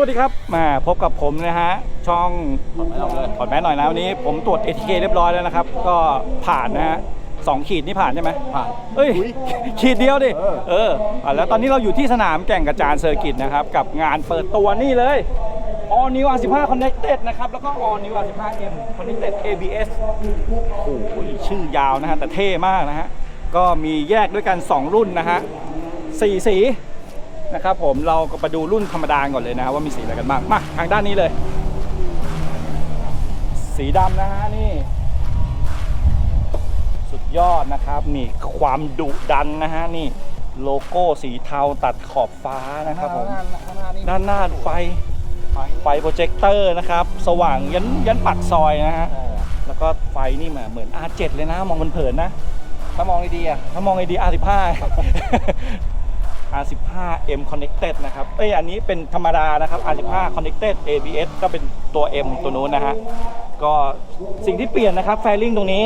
วัสดีครับมาพบกับผมนะฮะช่องถอดแมสออกเลยถอดแมสหน่อยนะวันนี้ผมตรวจ ATK เรียบร้อยแล้วนะครับ ก็ผ่านนะฮะสองขีดนี่ผ่านใช่ไหมผ่านเอ้ยขีดเดียวดิเออเอออะแล้วตอนนี้เราอยู่ที่สนามแก่งกระจานเซอร์กิตนะครับ กับงานเปิดตัวนี่เลย All New R15 Connected นะครับ แล้วก็ All New R15M Connected ABS โอ้โหชื่อยาวนะฮะแต่เท่มากนะฮะก็มีแยกด้วยกัน 2 รุ่นนะฮะสี่สี นะครับผมเราก็ไปดูรุ่นธรรมดาก่อนเลยนะฮะว่ามีสีอะไรกันบ้างมาทางด้านนี้เลย สีดำนะฮะนี่ สุดยอดนะครับนี่ความดุดันนะฮะนี่โลโก้สีเทาตัดขอบฟ้านะครับผมข้างหน้านี่ด้านหน้าไฟไฟโปรเจคเตอร์นะครับ สว่างยันยันปักซอยนะฮะเออแล้วก็ไฟนี่มาเหมือน R7 เลยนะ มองเผินๆนะ ถ้ามองดีๆอะถ้ามองไอดี R15 R15M Connected นะครับ เอ้ย อันนี้เป็นธรรมดานะครับ R15 Connected ABS ก็เป็นตัว M ตัวนู้นนะฮะ ก็สิ่งที่เปลี่ยนนะครับแฟลิงตรงนี้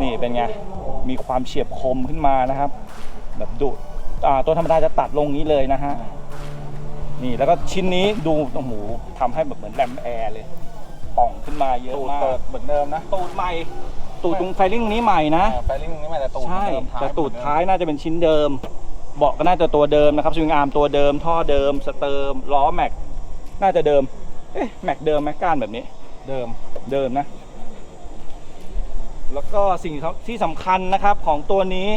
นี่เป็นไง มีความเฉียบคมขึ้นมานะครับ แบบดุอ่าตัวธรรมดาจะตัดลงนี้เลยนะฮะ นี่แล้วก็ชิ้นนี้ดูโอ้โหทำให้แบบเหมือนแรมแอร์เลยป่องขึ้นมาเยอะตูดมากเปิดเหมือนเดิมนะ ตูดใหม่ ตูดตรงไฟลิงตรงนี้ใหม่นะ ไฟลิ่งตรงนี้ไม่แต่ตูดใช่เหมือนเดิมแต่ตูดท้ายน่าจะเป็นชิ้นเดิม เบาะก็น่าจะตัวเดิมนะครับสวิงอาร์มตัวเดิมท่อเดิมสเติมล้อแม็กน่าจะเดิมเอ๊ะแม็กเดิมแม็กก้านแบบนี้เดิมเดิมนะ แล้วก็สิ่งที่สำคัญนะครับของตัวนี้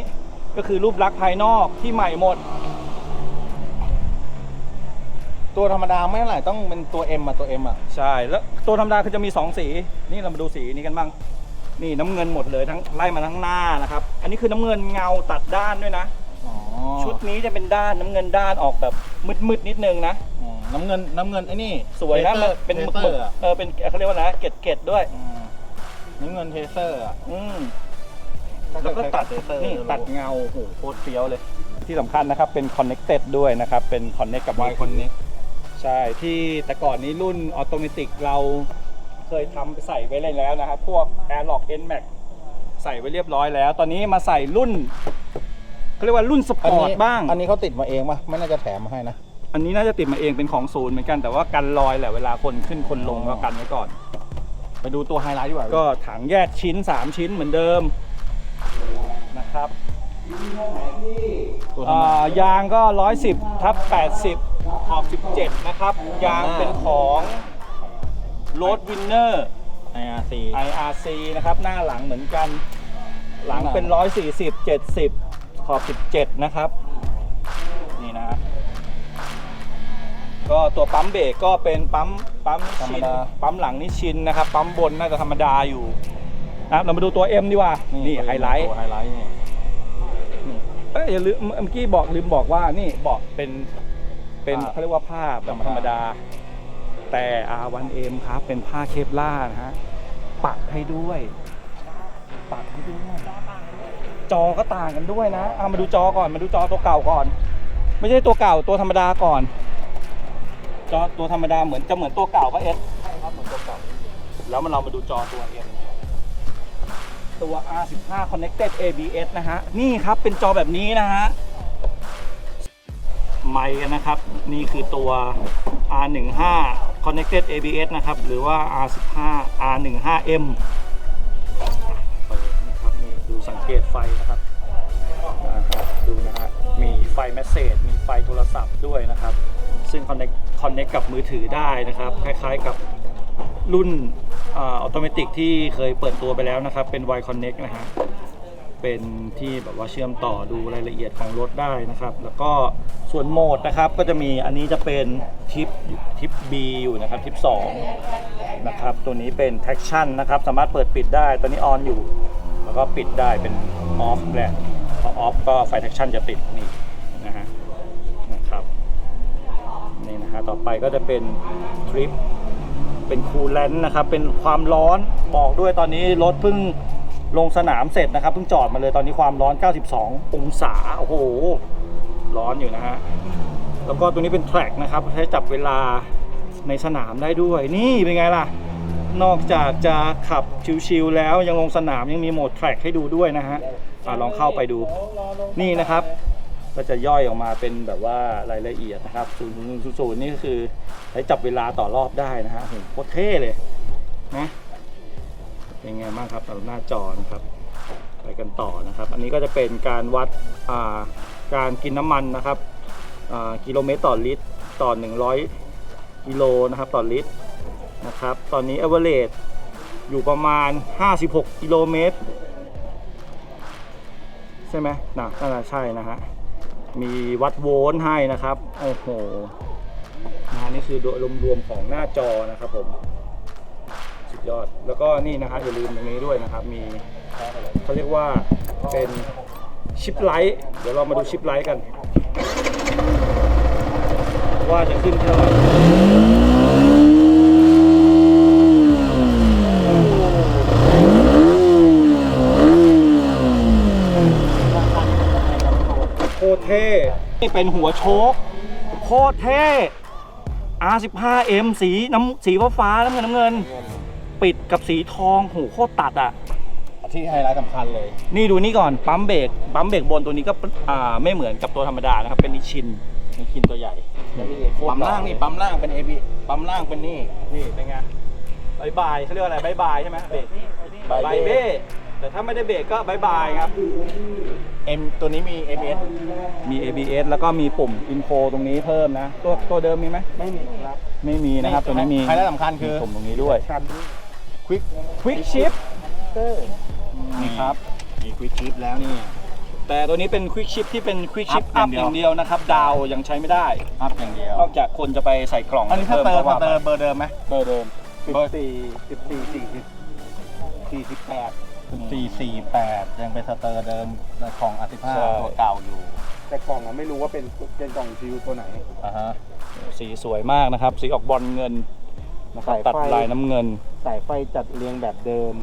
ก็คือรูปลักษณ์ภายนอกที่ใหม่หมด ตัวธรรมดาไม่เท่าไหร่ต้องเป็นตัว M อะตัว M อะใช่แล้วตัวธรรมดาคือจะมี 2 สี นี่เรามาดูสีนี้กันบ้างนี่น้ำเงินหมดเลยทั้งไล่มาทั้งหน้านะครับ อันนี้คือน้ำเงินเงาตัดด้านด้วยนะอ๋อ ชุดนี้จะเป็นด้านน้ำเงินด้านออกแบบมืดๆนิดนึงนะอืมน้ำเงินน้ำเงินไอ้นี่สวยนะทมันซอร์เป็นหมึกทหมึซกอร์อะเออเป็นเขาเรียกว่านะเกล็ดเกล็ดๆด้วยอืมน้ำเงินเทเซอร์อะอืมแล้วก็ตัดเทเซอร์นี่ตัดเงาโอ้โหโคตรเฟี้ยวเลย ที่สำคัญนะครับเป็น connected ด้วยนะครับ เป็น connect กับไวคอนเน็กใช่ที่แต่ก่อนนี้รุ่นออโตเมติกเราเคยทำไปใส่ไว้เลยแล้วนะครับ พวก Airlock N Max ใส่ไว้เรียบร้อยแล้ว ตอนนี้มาใส่รุ่น เขาเรียกว่ารุ่นสปอร์ตบ้าง อันนี้เขาติดมาเองป่ะไม่น่าจะแถมมาให้นะ อันนี้น่าจะติดมาเองเป็นของศูนย์เหมือนกันแต่ว่ากันรอยแหละเวลาคนขึ้นคนลงก็กันไว้ก่อน ไปดูตัวไฮไลท์ดีกว่าก็ถังแยกชิ้น 3 ชิ้นเหมือนเดิมนะครับตัวธรรมอ่ดาายางก็ 110ทับ80 ขอบ 17 นะครับ ยางเป็นของ Road Winner ไออาร์ซี IRC นะครับ หน้าหลังเหมือนกัน หลังเป็น 140 70 ขอบ 17 นะครับ นี่นะฮะก็ตัวปั๊มเบรกก็เป็นปั๊มปั๊มชินปั๊มหลังนี่ชินนะครับ ปั๊มบนน่าจะธรรมดาอยู่นะครับเรามาดูตัว M ดีกว่า นี่ไฮไลท์ตัวไฮไลท์นี่เอ้ยอย่าลืมเมื่อกี้บอกลืมบอกว่านี่เบาะเป็นเป็นเขาเรียกว่าผ้าแบบธรรมดา แต่ R1M ครับ เป็นผ้าเคปล่าร์นะฮะปักให้ด้วยปักให้ด้วย จอก็ต่างกันด้วยนะเอามาดูจอก่อนมาดูจอตัวเก่าก่อน ไม่ใช่ตัวเก่าตัวธรรมดาก่อน จอตัวธรรมดาเหมือนจะเหมือนตัวเก่าปะเอสใช่ครับเหมือนตัวเก่าแล้วมันเรามาดูจอตัว M ตัว R15 Connected ABS นะฮะ นี่ครับเป็นจอแบบนี้นะฮะไมค์นะครับ นี่คือตัว R15 Connected ABS นะครับ หรือว่า R15 R15M เกตไฟนะครับนะครับดูนะฮะมีไฟแมสเซจมีไฟโทรศัพท์ด้วยนะครับ ซึ่ง connect connect กับมือถือได้นะครับ คล้ายๆกับรุ่นออโตเมติกที่เคยเปิดตัวไปแล้วนะครับ เป็น Y Connect นะฮะเป็นที่แบบว่าเชื่อมต่อดูรายละเอียดของรถได้นะครับ แล้วก็ส่วนโหมดนะครับก็จะมีอันนี้จะเป็นทิปทิป B อยู่นะครับทิป2นะครับตัวนี้เป็น traction นะครับสามารถเปิดปิดได้ตอนนี้ออนอยู่ ก็ปิดได้เป็น off แหละพอ off ก็ไฟ traction จะติดนี่นะฮะนะครับนี่นะฮะต่อไปก็จะเป็นทริปเป็นคูลแลนต์นะครับเป็นความร้อนบอกด้วยตอนนี้รถเพิ่งลงสนามเสร็จนะครับเพิ่งจอดมาเลยตอนนี้ความร้อน 92 องศาโอ้โหร้อนอยู่นะฮะแล้วก็ตัวนี้เป็นแทร็กนะครับใช้จับเวลาในสนามได้ด้วยนี่เป็นไงล่ะ นอกจากจะขับชิวๆแล้วยังลงสนามยังมีโหมดแทร็กให้ดูด้วยนะฮะอะลองเข้าไปดูนี่นะครับ ก็จะย่อยออกมาเป็นแบบว่ารายละเอียดนะครับ0 0 0 0นี่ก็คือใช้จับเวลาต่อรอบได้นะฮะโหโคตรเท่เลยนะเป็นไงบ้างครับสำหรับหน้าจอนะครับไปกันต่อนะครับ อันนี้ก็จะเป็นการวัดาการกินน้ำมันนะครับกิโลเมตรต่อลิตรต่อ 100กิโลนะครับต่อลิตร นะครับ ตอนนี้ average อยู่ประมาณ 56 กิโลเมตร ใช่ไหมนะน่าจะใช่นะฮะ มีวัดโวลต์ให้นะครับ โอ้โหนะนี่คือโดยรวมๆของหน้าจอนะครับผม สุดยอด แล้วก็นี่นะครับอย่าลืมตรงนี้ด้วยนะครับ มีเขาเรียกว่าเป็นชิปไลท์เดี๋ยวเรามาดูชิปไลท์กัน ว่าจะขึ้นเท่าไหร่ ตรเท่ นี่เป็นหัวโชคโคตรเท่ R15M สีน้ำสีฟ้าฟ้าๆน้ำเงินน้ำเงิน ปิดกับสีทองโหโคตรตัดอะ ที่ไฮไลท์สำคัญเลย นี่ดูนี่ก่อนปั๊มเบรกปั๊มเบรกบนตัวนี้ก็อ่าไม่เหมือนกับตัวธรรมดานะครับ เป็นนิชินนิชินตัวใหญ่ ปั๊มล่างนี่ปั๊มล่างเป็น AB ปั๊มล่างเป็นนี่นี่เป็นไงบายบายเขาเรียกว่าอะไรบายบายใช่ไหมเบรกบายบายเบ้ แต่ถ้าไม่ได้เบรกก็บายบายครับ M ตัวนี้มี ABS มี ABS แล้วก็มีปุ่มอินโฟตรงนี้เพิ่มนะ ตัวตัวเดิมมีไหมไม่มีครับไม่มีนะครับ ตัวนี้มีไฮไลท์สำคัญคือ มีปุ่มตรงนี้ด้วย Quick Quick Shift นี่ครับ มี Quick Shift แล้วนี่ แต่ตัวนี้เป็น Quick Shift ที่เป็น Quick Shift Up Up ออย่าย่างงเดีเดียยววนะครับ ดาวยังใช้ไม่ได้ อัพอย่างเดียวนอกจากคนจะไปใส่กล่องอันนี้ถ้าเติมพิ่ถ้าก็เติมว่เบอร์เดิมไหม เบอร์เดิม เบอร์ สี่สิบสี่สี่สิบสี่สิบแปด สิบสี่สี่แปดยังเป็นสเตอร์เดิมของอาติภาใช่ ตัวเก่าอยู่แต่กล่องอะไม่รู้ว่าเป็นเป็นกล่องซิลตัวไหน อ่าฮะสีสวยมากนะครับ สีออกบอลเงินนะครับสายไฟ ตัดลายน้ำเงินสายไฟจัดเรียงแบบเดิม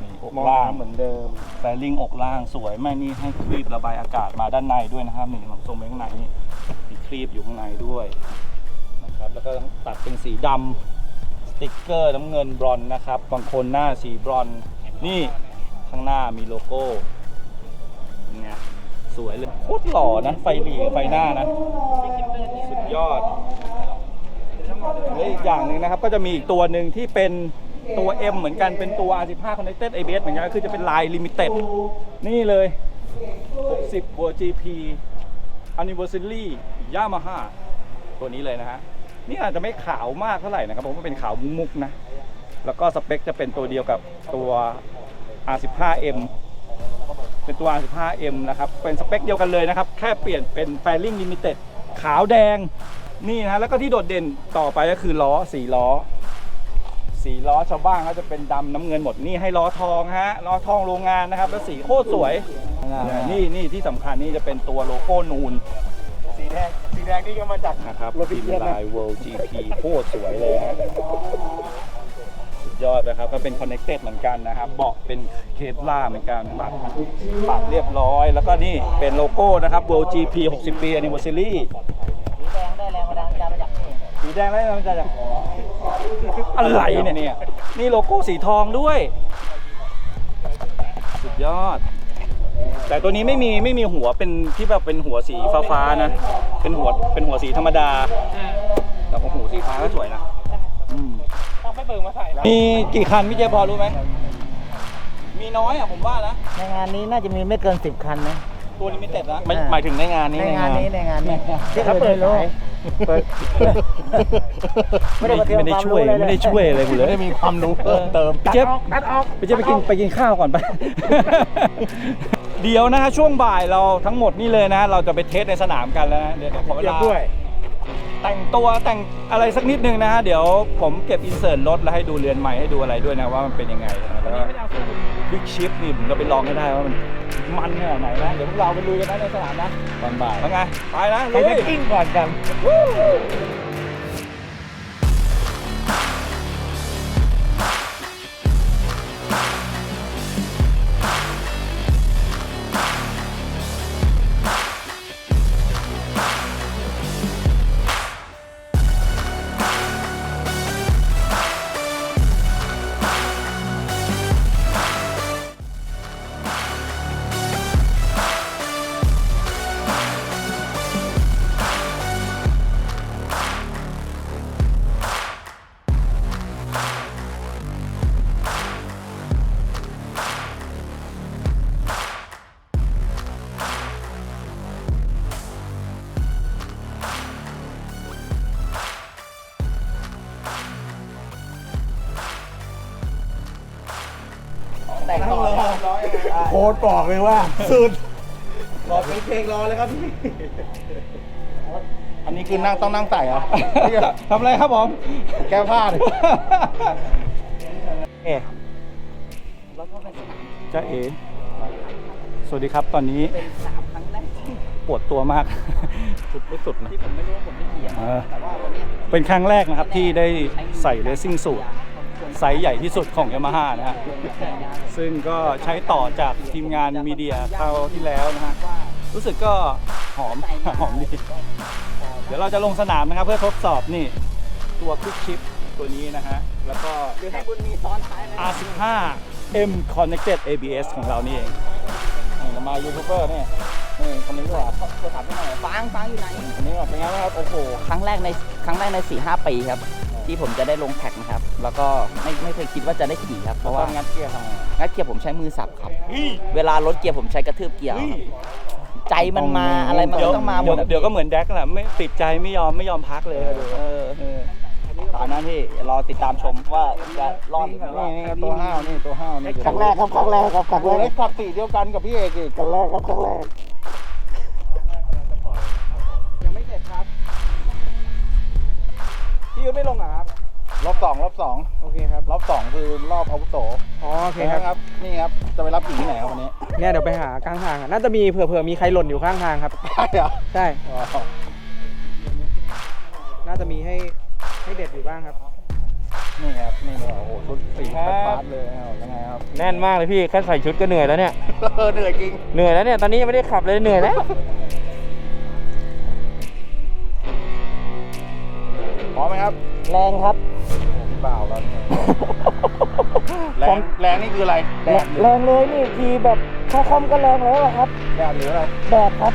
นี่อกมองล่างน้ำเหมือนเดิม แฟลิงอกล่างสวยแม่นี่ให้ครีบระบายอากาศมาด้านในด้วยนะครับนี่ของทรงไปข้างในนี่มีครีบอยู่ข้างในด้วยนะครับแล้วก็ตัดเป็นสีดำสติ๊กเกอร์น้ำเงินบรอนซ์นะครับบางคนหน้าสีบรอนซ์ นี่ข้างหน้ามีโลโก้เป็นไงสวยเลยโคตรหล่อนะ ไฟหลีไฟหน้านะสุดยอดและอีกอย่างหนึ่งนะครับ ก็จะมีอีกตัวหนึ่งที่เป็นตัว M เหมือนกันเป็นตัว R15 Connected ABS เหมือนกันคือจะเป็นลาย Limited นี่เลย 60 World GP Anniversary Yamaha ตัวนี้เลยนะฮะ นี่อาจจะไม่ขาวมากเท่าไหร่นะครับผมว่าเป็นขาวมุกๆนะ แล้วก็สเปคจะเป็นตัวเดียวกับตัว R15M เป็นตัว R15M นะครับ เป็นสเปคเดียวกันเลยนะครับ แค่เปลี่ยนเป็น Fairing Limited ขาวแดง นี่นะ แล้วก็ที่โดดเด่นต่อไปก็คือล้อสีล้อสีล้อชาวบ้านเขาจะเป็นดำน้ำเงินหมด นี่ให้ล้อทองฮะ ล้อทองโรงงานนะครับ แล้วสีโคตรสวย นี่นี่ที่สำคัญนี่จะเป็นตัวโลโก้นูน สีแดง สีแดงนี่ก็มาจากนะครับรถทีพิมเศษนะลาย World GP โคตรสวยเลยฮะสุด ยอดนะครับ ก็เป็น connected เหมือนกันนะครับ เบาะเป็นเคปล่าเหมือนกันปัดปัดเรียบร้อย แล้วก็นี่เป็นโลโก้นะครับ World GP 60 ปี Anniversary สีแดงได้แรงบันดาลใจมาจากอะได้แรเนี่ยเนี่ยนี่โลโก้สีทองด้วย สุดยอด แต่ตัวนี้ไม่มีไม่มีหัวเป็นที่แบบเป็นหัวสีฟ้าฟ้าๆนะ เป็นหัวเป็นหัวสีธรรมดาแต่ของหูสีฟ้าก็สวยนะ มีกี่คันพี่เจพอรู้ไหมมีน้อยอะผมว่านะในงานนี้น่าจะมีไม่เกิน 10 คันนะตัวลิมิเต็ดนะไม่อ่าหมายถึงในงานนี้ในงานนี้ในงานนี้ที่ถ้าอื่นเปิดไม่รู้ขายเปิดไม่ได้มาเตรียมไม่ได้ความช่วยรู้เลยไม่ได้ช่วยอะไรกูเลยไม่ได้มีความรู้เพิ่มเติมพี่เจฟพี่เจฟไปกินไปกินข้าวก่อนไป เดี๋ยวนะฮะช่วงบ่ายเราทั้งหมดนี่เลยนะ เราจะไปเทสในสนามกันแล้วนะเดี๋ยวเดี๋ยวขอเวเก็บลาด้วย แต่งตัวแต่งอะไรสักนิดนึงนะฮะ เดี๋ยวผมเก็บอินเสิร์ตรถแล้วให้ดูเรือนใหม่ให้ดูอะไรด้วยนะว่ามันเป็นยังไงนะแล้วก็บิ๊กชิปนี่ผมจะไปลองให้ได้ว่ามันมันขนาดไหนนะ เดี๋ยวพวกเราไปลุยกันนะในสนามนะตอนบ่ายเป็นไง ไปนะไปลุจะยกิ้งก่อนกัน โค้ดบอกเลยว่า สุดบอกเป็นเพลงรอเลยครับพี่ อันนี้คือนั่งต้องนั่งใส่เหรอทำอะไรครับผม แก้ผ้าเลยเอ๋จ้าเอ๋สวัสดีครับตอนนี้เป็นสามครั้งแรกที่ปวดตัวมาก สุดไม่สุดนะที่ผมไม่รู้ว่าผมได้เหยียบเออแต่ว่าวันเนี้ยเป็นครั้งแรกนะครับที่ได้ใส่เลสซิ่งสูท ไซส์ใหญ่ที่สุดของยามาฮ่านะฮะ ซึ่งก็ใช้ต่อจากทีมงานมีเดียคราวที่แล้วนะฮะ รู้สึกก็หอม หอมดี เดี๋ยวเราจะลงสนามนะครับ เพื่อทดสอบนี่ ตัวคลิกชิปตัวนี้นะฮะ แล้วก็หรือให้บุญมีซ้อนท้ายไหม R15 M Connected ABS ของเรานี่เองนี่เรามายูทูบเบอร์นี่นี่คนนี้ดีกว่าตัวถามให้หน่อยฟังฟังอยู่ไหนคนนี้ก่อนเป็นไงบ้างครับ โอ้โห ครั้งแรกในครั้งแรกใน4ีหปีครับ ที่ผมจะได้ลงแท็กนะครับ แล้วก็ไม่ไม่เคยคิดว่าจะได้ขี่ครับ เพเพราะราะว่าว่างัดเกียร์ทำไงงัดเกียร์ผมใช้มือสับครับ เวลาลดเกียร์ผมใช้กระทืบเกียร์ครับใจมันมาอะไรมันเดี๋ยวก็ต้องมาหมเดี๋ยวดอะเดี๋ยวก็เหมือนแดกแหละไม่ติดใจไม่ยอมไม่ยอมพักเลยอะดูเออเออตามนั้นพี่รอติดตามชมว่าจะรอดหรือไม่รอนี่ดนี่ตัวห้าวนี่ตัวห้าวนี่ครั้งแรกครับครั้งแรกครับครั้งแรโอ้กเล็กขับสีเดียวกันกับพี่เอกอีกครั้งแรกครับครั้งแรก ยุทธไม่ลงอะครับ รอบสองรอบสองโอเคครับ รอบสองคือรอบอาวุโสอ๋อโอเคโอเคครับครับ นี่ครับ จะไปรับผีที่ไหนครับวันนี้ เนี่ยเดี๋ยวไปหากลางทางอะน่าจะมีเผื่อๆมีใครหล่นอยู่ข้างทางครับใช่เหรอใช่ อ๋อน่าจะมีให้ให้เด็ดอยู่บ้างครับ นี่ครับ นี่เลยโอ้โหชุดสีแปดบาทเลยเอายังไงครับ แน่นมากเลยพี่แค่ใส่ชุดก็เหนื่อยแล้วเนี่ย เออเหนื่อยจริง เหนื่อยแล้วเนี่ยตอนนี้ยังไม่ได้ขับเลยเหนื่อยแล้ว แรงครับเปล่าแล้วเนี่ยแรงแรงนี่คืออะไรแดดหรือแรงเลยนี่ทีแบบค่าคอมก็แรงแล้วอะครับแดดหรืออะไรแดดครับ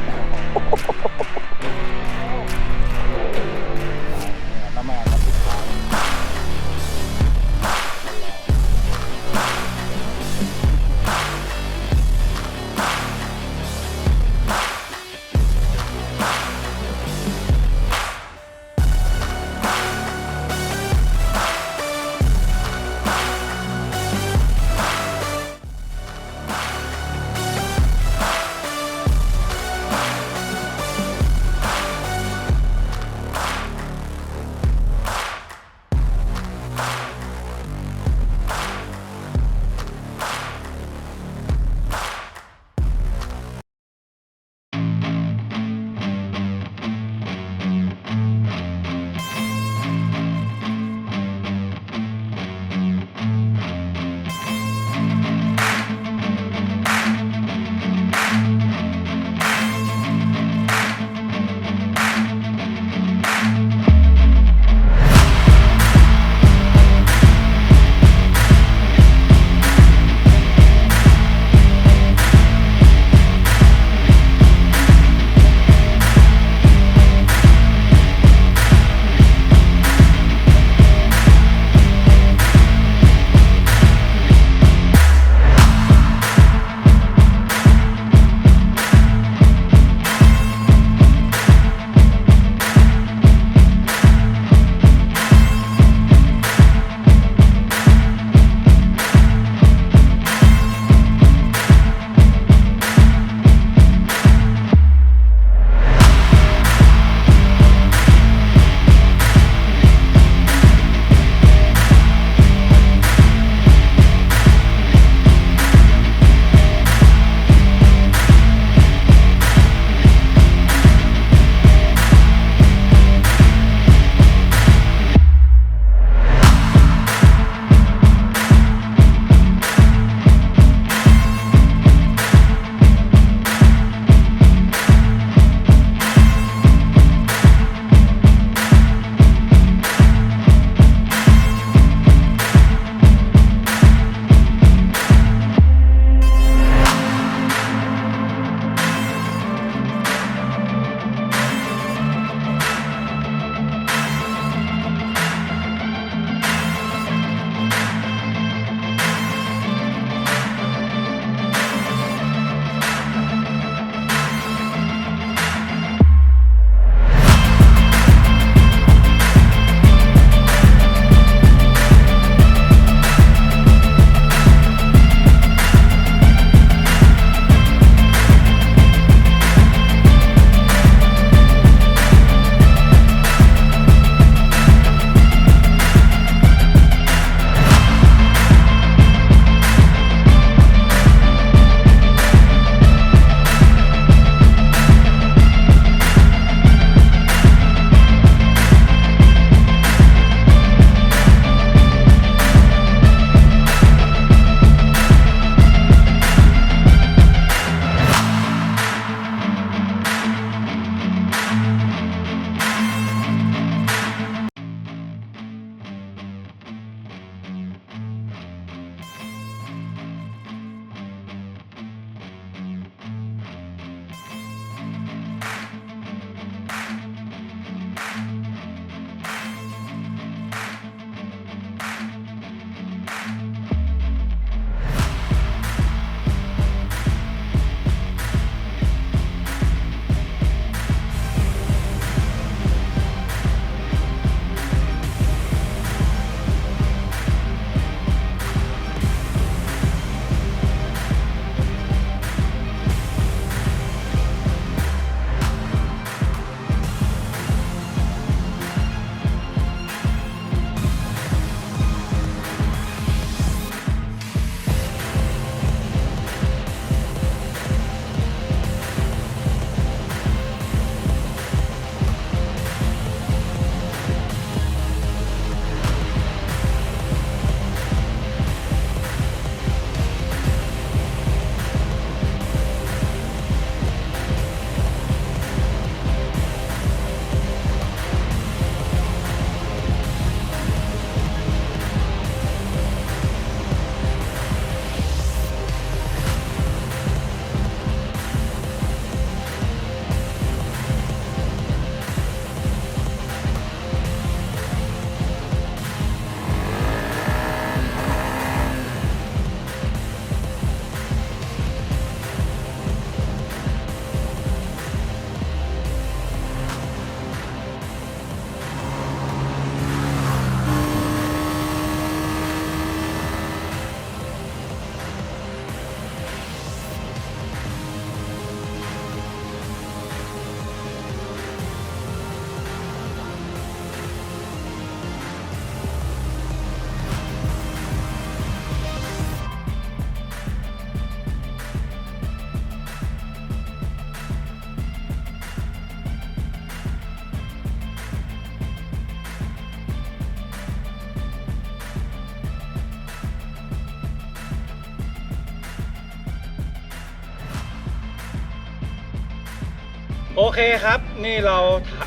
เคครับ นี่เรา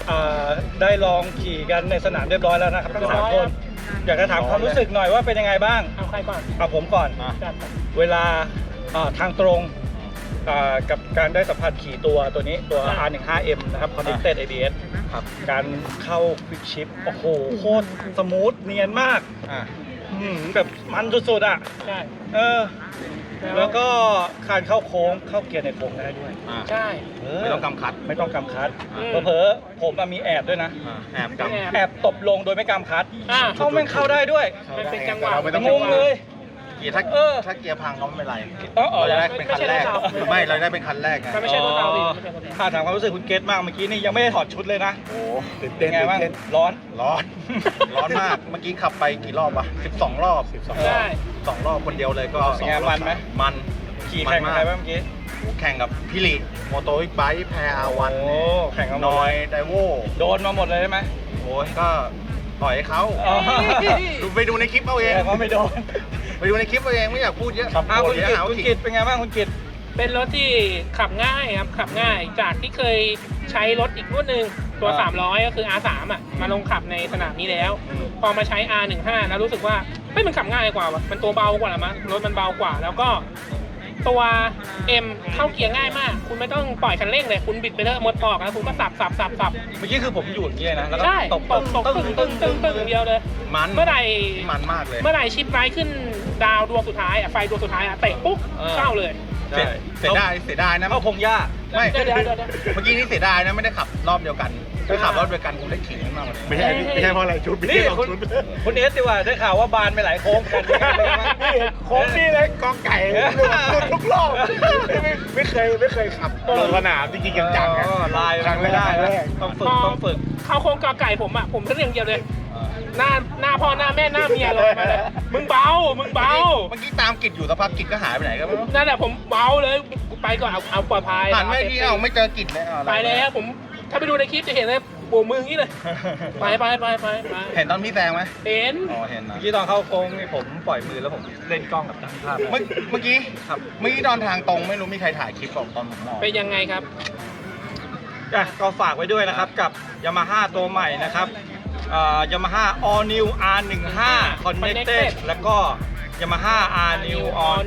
เอ่อได้ลองขี่กันในสนามเรียบร้อยแล้วนะครับทั้งสามคน อยากจะถามความรู้สึกหน่อยว่าเป็นยังไงบ้าง เอาใครก่อนเอาผมก่อนจัดไปเวลาเอ่อทางตรงเอ่อกับการได้สัมผัสขี่ตัวตัวนี้ตัว R15M นะครับ Connected ABS ครับ การเข้า Quick Shift โอ้โห โคตรสมูทเนียนมาก อ่า อื้อหือแบบมันสุดๆอะ ใช่เออ แล้วก็การเข้าโค้งเข้าเกียร์ในโค้งได้ด้วยอ่าใช่ไม่ต้องกำคัดไม่ต้องกำคัดอืม เผลอๆผมอะมีแอบด้วยนะ อ่าแอบกำ แอบแอบตบลงโดยไม่กำคัดอ่า เข้าแม่งเข้าได้ด้วยมันเป็นจังหวะเราไม่ต้องงงเลยเกียร์ถ้าเออ ถ้าเกียร์พังก็ไม่เป็นไรเออเออเราจะได้เป็นคันแรกไม่ใช่รถเราไม่เราได้เป็นคันแรกไงมันไม่ใช่รถเราพี่ไม่ใช่รถเราถ้าถามความรู้สึกคุณเกตมากเมื่อกี้นี่ยังไม่ได้ถอดชุดเลยนะโอ้ตื่นเป็เต้นนไงบ้างตื่นเต้น ร้อน ร้อน ร้อนมากเมื่อกี้ขับไปกี่รอบวะ12 รอบ12ใช่สองรอบคนเดียวเลยก็เป็นไงสอรอบมันไหม มันขี่แข่งกับใครบ้างเมื่อกี้แข่งกับพี่ลีโมโตบิ๊กไบค์แพรอาวัน โอ้แข่งกับหมนดอเลยยไดโวโดนมาหมดเลยใช่ไหมโอ้ยก็ปล่อยให้เขาอ๋อดูไปดูในคลิปเอาเอง แต่เขาไม่โดน ไปดูในคลิปเอาเองไม่อยากพูดเยอะอ้าวโกรคุธณเยกิตอะหาคุว่าณผิกิดตเป็นไงบ้างคุณกิตเป็นรถที่ขับง่ายครับขับง่ายจากที่เคยใช้รถอีกรุ่นหนึ่งตัวอ่า300 ก็คือ R3 อะมาลงขับในสนามนี้แล้วอืมพอมาใช้ R15 แล้วรู้สึกว่าเฮ้ยมันขับง่ายกว่าว่ะมันตัวเบากว่าละมั้งรถมันเบากว่า แล้วก็ตัว M เข้าเกียร์ง่ายมาก คุณไม่ต้องปล่อยคันเร่งเลยคุณบิดไปเถอะหมดปอกแล้วคุณก็สับสับสับสับเมื่อกี้คือผมอยู่อย่างนี้เลยนะแล้วก็ใช่ตตบกตกตึ้งตึ้งตึ้งตึ้งเดียวเลย มันเมื่อไหร่ มันมากเลย เมื่อไหร่ชิปไลท์ขึ้น ดาวดวงสุดท้ายอะไฟดวงสุดท้ายอะเตะปุ๊บเข้าเลย ใช่ เสียดายเสียดายนะ เข้าพงหญ้า ไม่เดี๋ยวเดี๋ยวเดี๋ยวเดี๋ยว เมื่อกี้นี่เสียดายนะไม่ได้ขับรอบเดียวกันถ้าขับรอบเดียวกันคงได้ขิงมากกว่านี้ไม่ใช่ไม่ใช่เพราะอะไรชุดนี่คุณคุณเอสดีกว่าได้ข่าวว่าบานไปหลายโค้งกันเป็นไงบ้างนี่โค้งนี่เลยกอไก่หลุดทุกรอบไม่ไม่เคยไม่เคยขับลงสนามจริงๆจังๆอะ อ๋อลายครั้งแรกไม่ได้ครั้งแรกต้องฝึกต้องฝึก เข้าโครงกอไก่ผมอะผมก็เรียงเดียวเลย หน้าหน้าพ่อหน้าแม่หน้าเมียเลยมาเลยมึงเบา มึงเบา เมื่อกี้ตามกิจอยู่สักพักกิจก็หายไปไหนก็ไม่รู้นั่นแหละผมเบาเลยกูไปก่อนเอาเอาปลอดภัยผ่านไม่ที่เอ้าไม่เจอกิจเลยเอาอะรไปแล้วผมถ้าไปดูในคลิปจะเห็นเลยโบกมืออย่างนี้เลย ไปไปไปไปไปเห็นตอนพี่แซงไหมเห็น อ๋อเห็นนะเมื่อกี้ตอนเข้าโค้งนี่ผมปล่อยมือแล้วผมเล่นกล้องกับทางภาพ เมื่อเมื่อกี้ครับ เมื่อกี้ตอนทางตรงไม่รู้มีใครถ่ายคลิปบอกตอนผมนอนเป็นยังไงครับ อะก็ฝากไว้ด้วยนะครับกับ Yamaha ตัวใหม่นะครับ ยามาฮ่า All New R15 Connected Connected แล้วก็ Yamaha R New All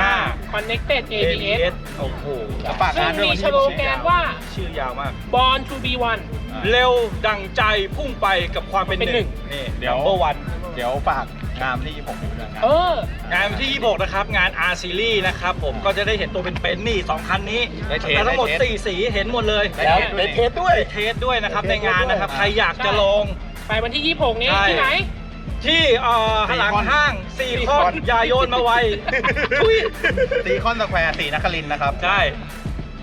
15 Connected ABS ABS โอ้โหแล้วฝากซึ่งางนด้วยมีวันชที่โลแกนว่า ชื่อยาวมาก Born to be one เร็วดังใจพุ่งไปกับความเป็นเป็นหนึ่งหนึ่งนี่เดี๋ยว number one เดี๋ยวฝากงานที่ผมอยู่ด้วยนะเออ งานวันที่ 26 นะครับ งาน R Series นะครับผมก็จะได้เห็นตัวเป็นๆนี่ 2 คันนี้ได้เทสแต่ทั้งหมด ได้เทส 4 สีเห็นหมดเลย แล้วได้เทสด้วย ได้เทสด้วยนะครับในงานนะครับใครอยากจะลง ไปวันที่ 26 นี้ใช่ ที่ไหน ที่เอ่อสี่หลังคอนห้างซีคอนสี่คอนอยาโยนมาไวทุยซีคอนสแควร์สีนครินทร์นะครับ ใช่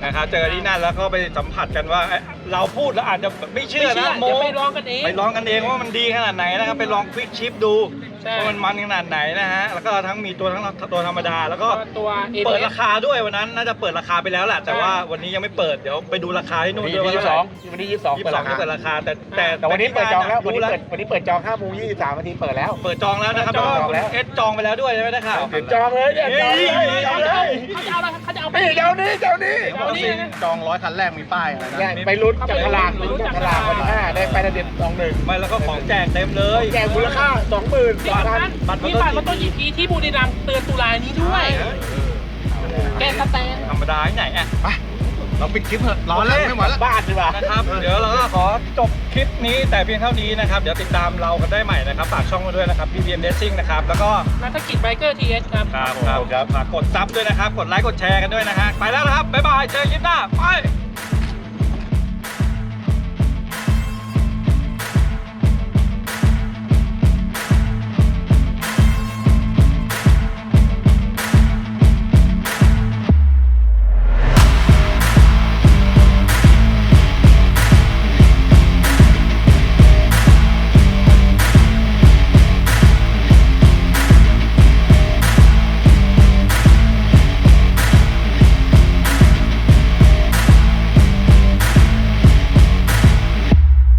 นะครับเจอที่นั่นแล้วก็ไปสัมผัสกันว่าเอ๊ะเราพูดแล้วอาจจะไม่เชื่อไม่เชื่นะอโมเดี๋ยวไปลองกันเอง ไปลองกันเองว่ามันดีขนาดไหนนะครับไปลองควิกชิปดู ใช่ ว่ามันมันขนาดไหนนะฮะ แล้วก็ทั้งมีตัวทั้งตัวธรรมดา แล้วก็ตัว ABS เปิดราคาด้วยวันนั้นน่าจะเปิดราคาไปแล้วแหละ แต่ว่าวันนี้ยังไม่เปิดเดี๋ยวไปดูราคาที่นู่นด้วยว่ายี่สิบสองวันนี้ยี่สิบสองยี่เปิสิดบสองราคาที่เปิดราคาแต่แต่แต่วันนี้เปิดจองแล้ววันรู้นี้แล้วเปิดวันนี้เปิดจอง5โมง23นาทีเปิดแล้ว เปิดจองแล้วนะครับเปิดจองแล้วก็แล้วเอสจองไปแล้วด้วยใช่ไหมได้ข่าวเปิดจองเลยเนี่ยจองเลยจองเลยเขาจะเอาอะไรเขาจะเอาไปนี่เจ้านี้เจ้านี้เอานี่นะจองร้อยคันแรกมีป้ายอะไรนะ เนี่ยไปลุ้นจับฉลากลุ้นจับฉลากวันที่ห้าได้ไประเด็ดสองหนึ่งไม่แล้วก็ของแจกเต็มเลย แจกมูลค่าสองหมื่นที่บาทสำคัญบัตรมีบัตรมาต้นอีพีที่บุรีรัมย์เตือนตุลานี้ด้วย แกนสแตนธรรมดาที่ไหนอะไปเราปิดคลิปเถอะร้อนแล้วไม่ไหวแล้วบ้านดีกว่านะครับ เดี๋ยวเราก็ขอจบคลิปนี้แต่เพียงเท่านี้นะครับ เดี๋ยวติดตามเรากันได้ใหม่นะครับ ฝากช่องมาด้วยนะครับ BBM Racing นะครับ แล้วก็นักกิจไบเกอร์ทีเอสครับ ครับครับฝากกดซับด้วยนะครับ กดไลค์ กดแชร์กันด้วยนะฮะ ไปแล้วนะครับ บ๊ายบาย เจอกันคลิปหน้า ไป